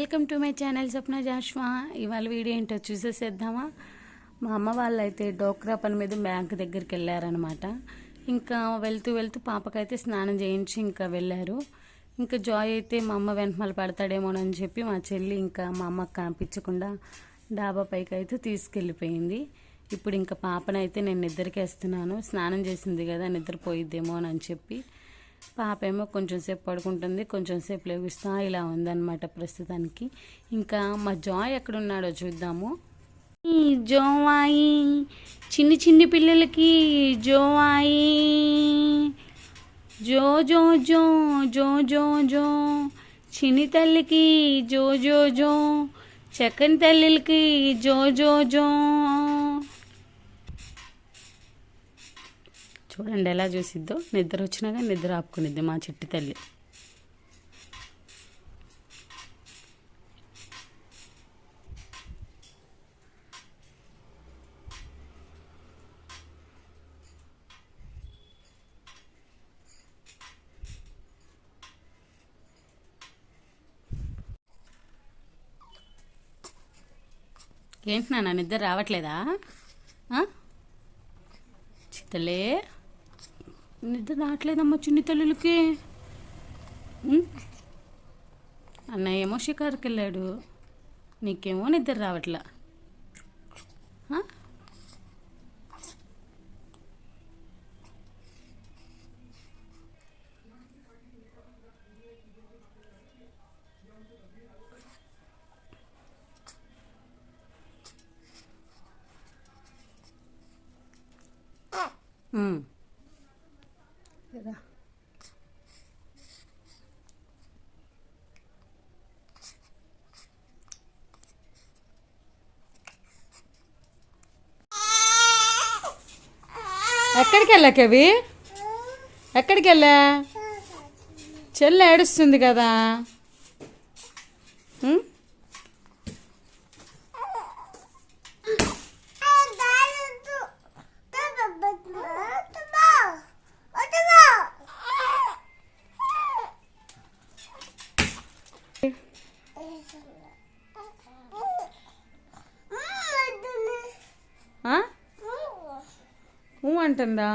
Welcome to my channel Swapna Joshua. ఇవాళ video ఏంటో చూసేసేద్దామా? మా అమ్మ వాళ్ళు అయితే డోక్రా పని మీద బ్యాంక్ దగ్గరికి వెళ్ళారనమాట ఇంకా వెళ్తూ వెళ్తూ పాపకైతే స్నానం చేయించి ఇంకా వెళ్ళారు. ఇంకా జాయ్ అయితే మా అమ్మ వెనకమల పడతాడేమోనని చెప్పి మా చెల్లి ఇంకా మా అమ్మకు కనిపించకుండా డాబా పైకి అయితే తీసుకెళ్ళిపోయింది. ఇప్పుడు ఇంకా పాపనైతే నేను నిద్రకేస్తున్నాను. స్నానం చేసింది కదా నిద్రపోయిద్దేమో అని చెప్పి పాప ఏమో కొంచెం సేపు పడుకుంటుంది కొంచెం సేపు లేవిస్తా ఇలా ఉందన్నమాట ప్రస్తుతానికి. ఇంకా మా జాయ్ ఎక్కడున్నాడో చూద్దాము. జోవాయి చిన్ని చిన్ని పిల్లలకి జోవాయి. జో జో జో జో జో జో. చిన్ని తల్లికి జో జో జో. చక్కని తల్లికి జో జో జో. చూడండి ఎలా చూసిద్దో. నిద్ర వచ్చినా కానీ నిద్ర ఆపుకునిద్ది మా చిట్టి తల్లి. ఏంటి నాన్న నిద్ర రావట్లేదా? చిత్తలే. నిద్ర రావట్లేదమ్మా చిన్ని తల్లులకి. ఉం? అన్నయ్య ఏమో షికారుకి వెళ్ళాడు నీకేమో నిద్ర రావట్లా ఆ? ఉం. రా. ఎక్కడికి వెళ్ళా కవి? ఎక్కడికి వెళ్ళా? చెల్లి ఏడుస్తుంది కదా. అంటుందా.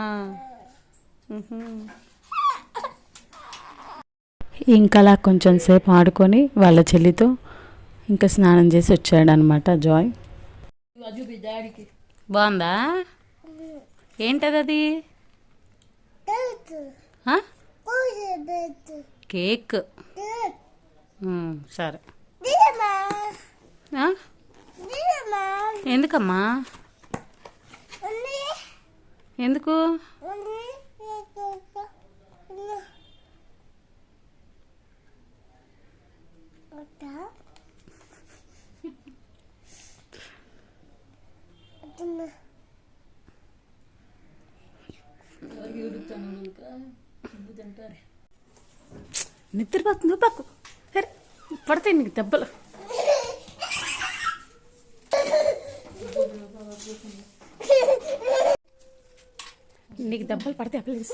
ఇంకా అలా కొంచెం సేపు ఆడుకొని వాళ్ళ చెల్లితో ఇంకా స్నానం చేసి వచ్చాడనమాట జాయ్. బాగుందా? ఏంటది అది? కేక్. సరే? ఎందుకమ్మా? ఎందుకు? నిద్రపోతుంది పక్కు సరే పడతాయి నీకు దెబ్బలు. నీకు దెబ్బలు పడితే ప్లీజ్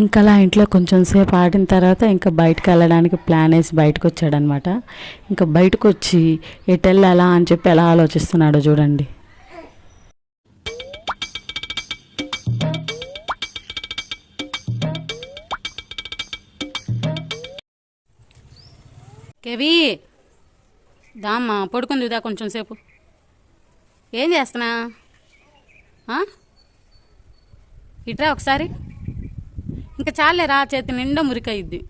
ఇంకా అలా ఇంట్లో కొంచెం సేపు ఆడిన తర్వాత ఇంకా బయటకు వెళ్ళడానికి ప్లాన్ వేసి బయటకు వచ్చాడనమాట ఇంకా బయటకు వచ్చి ఎటు వెళ్ళాలా అని చెప్పి ఎలా ఆలోచిస్తున్నాడో చూడండి. కేవీ దామ్మా పడుకుంది ఇదా కొంచెం సేపు. ఏం చేస్తున్నా? ఇట్రా ఒకసారి. ఇంకా చాలేరా చేతి నిండా మురికయ్యిద్ది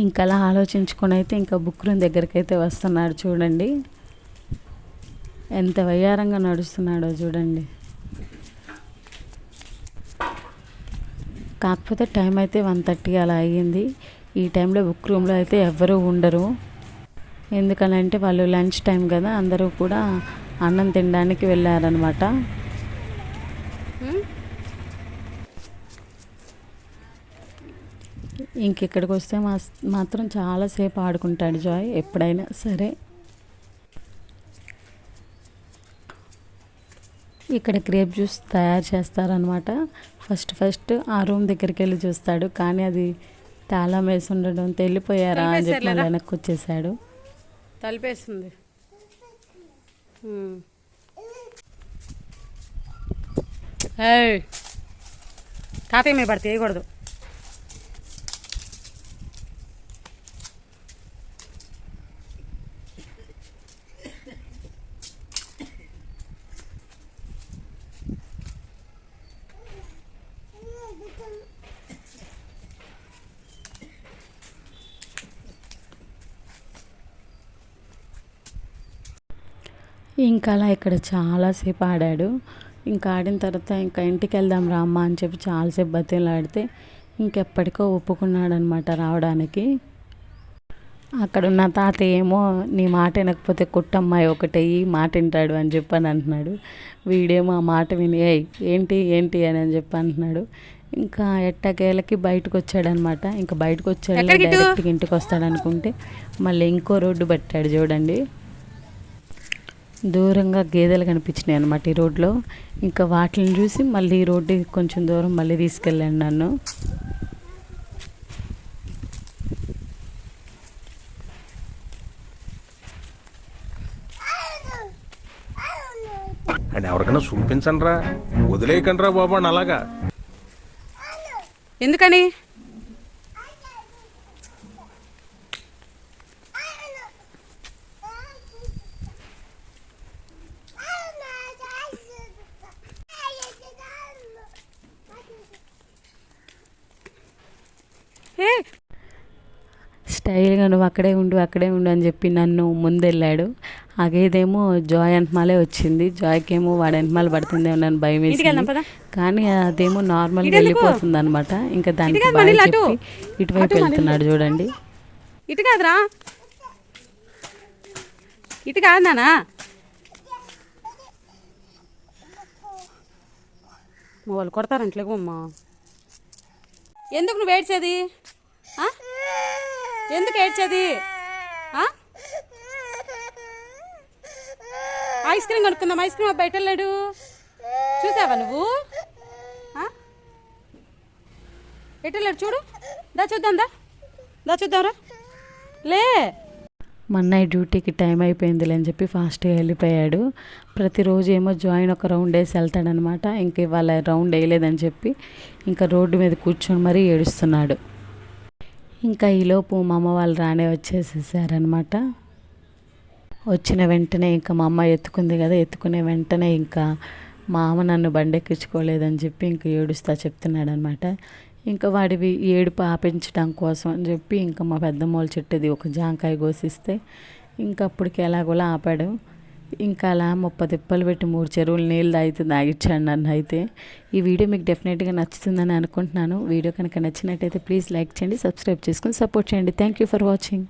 ఇంకా అలా ఆలోచించుకొని అయితే ఇంకా బుక్ రూమ్ దగ్గరికి అయితే వస్తున్నాడు చూడండి. ఎంత వయ్యారంగా నడుస్తున్నాడో చూడండి. కాకపోతే టైం అయితే వన్ థర్టీ అలా అయ్యింది. ఈ టైంలో బుక్ రూమ్లో అయితే ఎవ్వరూ ఉండరు. ఎందుకనంటే వాళ్ళు లంచ్ టైం కదా అందరూ కూడా అన్నం తినడానికి వెళ్ళారనమాట ఇంకెక్కడికి వస్తే మా మాత్రం చాలాసేపు ఆడుకుంటాడు జాయ్ ఎప్పుడైనా సరే. ఇక్కడ క్రేప్ జ్యూస్ తయారు చేస్తారనమాట ఫస్ట్ ఫస్ట్ ఆ రూమ్ దగ్గరికి వెళ్ళి చూస్తాడు కానీ అది తాళం వేసి ఉండడం వెళ్ళిపోయారా అని చెప్పి మళ్ళీ వెనక్కి వచ్చేసాడు. తలిపేస్తుంది తాతయ్య మీద పడితే వేయకూడదు. ఇంకా అలా ఇక్కడ చాలాసేపు ఆడాడు. ఇంకా ఆడిన తర్వాత ఇంకా ఇంటికి వెళ్దాం రామ్మ అని చెప్పి చాలాసేపు బతిలాడితే ఇంకెప్పటికో ఒప్పుకున్నాడు అనమాట రావడానికి. అక్కడ ఉన్న తాత ఏమో నీ మాట వినకపోతే కుట్టమ్మాయి ఒకటే ఈ మాట వింటాడు అని చెప్పి అని అంటున్నాడు. వీడేమో ఆ మాట విని "ఏయ్ ఏంటి ఏంటి అని అని చెప్పి అంటున్నాడు. ఇంకా ఎట్టకేలకి బయటకు వచ్చాడనమాట ఇంకా బయటకు వచ్చాడు? డైరెక్ట్గా ఇంటికి వస్తాడు అనుకుంటే మళ్ళీ ఇంకో రోడ్డు పట్టాడు చూడండి. దూరంగా గేదెలు కనిపించినాయి అనమాట ఈ రోడ్లో. ఇంకా వాటిని చూసి మళ్ళీ ఈ రోడ్డు కొంచెం దూరం మళ్ళీ తీసుకెళ్ళాను నన్ను. అని ఎవరికైనా చూపించండి రా వదిలేయకండి రా బాబు అలాగా. ఎందుకని ఏ స్టైల్గా నువ్వు అక్కడే ఉండు అక్కడే ఉండు అని చెప్పి నన్ను ముందెళ్ళాడు. ఆ గేదేమో జాయ్ అంటమాలే వచ్చింది. జాయ్కేమో వాడు అంటమాల పడుతుందేమో నన్ను భయం వేసింది పదా. కానీ అదేమో నార్మల్గా? వెళ్ళిపోతుంది అనమాట ఇంకా దానికి ఇటువైపు. వెళ్తున్నాడు చూడండి. ఇటు కాదురా. ఇటు కాదు నానా వాళ్ళు కొడతారంటలే అమ్మా. ఎందుకు నువ్వు ఏడ్చేది? ఆ? ఎందుకు ఏడ్చేది? ఐస్ క్రీమ్ కొనుక్కుందాం ఐస్ క్రీమ్ బయట వెళ్ళాడు? చూసావా నువ్వు? ఆ? ఎటు వెళ్ళాడు చూడు. దా చూద్దాం దా. దా చూద్దాంరా లే. మా అన్నయ్య డ్యూటీకి టైం అయిపోయిందిలే అని చెప్పి ఫాస్ట్గా వెళ్ళిపోయాడు. ప్రతిరోజు ఏమో జాయిన్ ఒక రౌండ్ వేసి వెళ్తాడనమాట. ఇంక ఇవాళ రౌండ్ వేయలేదని చెప్పి ఇంకా రోడ్డు మీద కూర్చొని మరీ ఏడుస్తున్నాడు. ఇంకా ఈలోపు మా అమ్మ వాళ్ళు రానే వచ్చేసేసారనమాట వచ్చిన వెంటనే ఇంకా మా అమ్మ ఎత్తుకుంది కదా ఎత్తుకునే వెంటనే ఇంకా మా అమ్మ నన్ను బండెక్కించుకోలేదని చెప్పి ఇంకా ఏడుస్తా చెప్తున్నాడనమాట ఇంకా వాడివి ఏడుపు ఆపించడం కోసం అని చెప్పి ఇంకా మా పెద్దమ్మోళ్ళ చెట్టుది ఒక జాంకాయ కోసిస్తే ఇంకా అప్పటికి ఎలాగోలా ఆపాడు. ఇంకా అలా ముప్ప తిప్పలు పెట్టి మూడు చెరువులు నీళ్ళు తాగితే తాగిచ్చాడు నన్ను అయితే. ఈ వీడియో మీకు డెఫినెట్గా నచ్చుతుందని అనుకుంటున్నాను. వీడియో కనుక నచ్చినట్టయితే ప్లీజ్ లైక్ చేయండి సబ్స్క్రైబ్ చేసుకుని సపోర్ట్ చేయండి. Thank you for watching.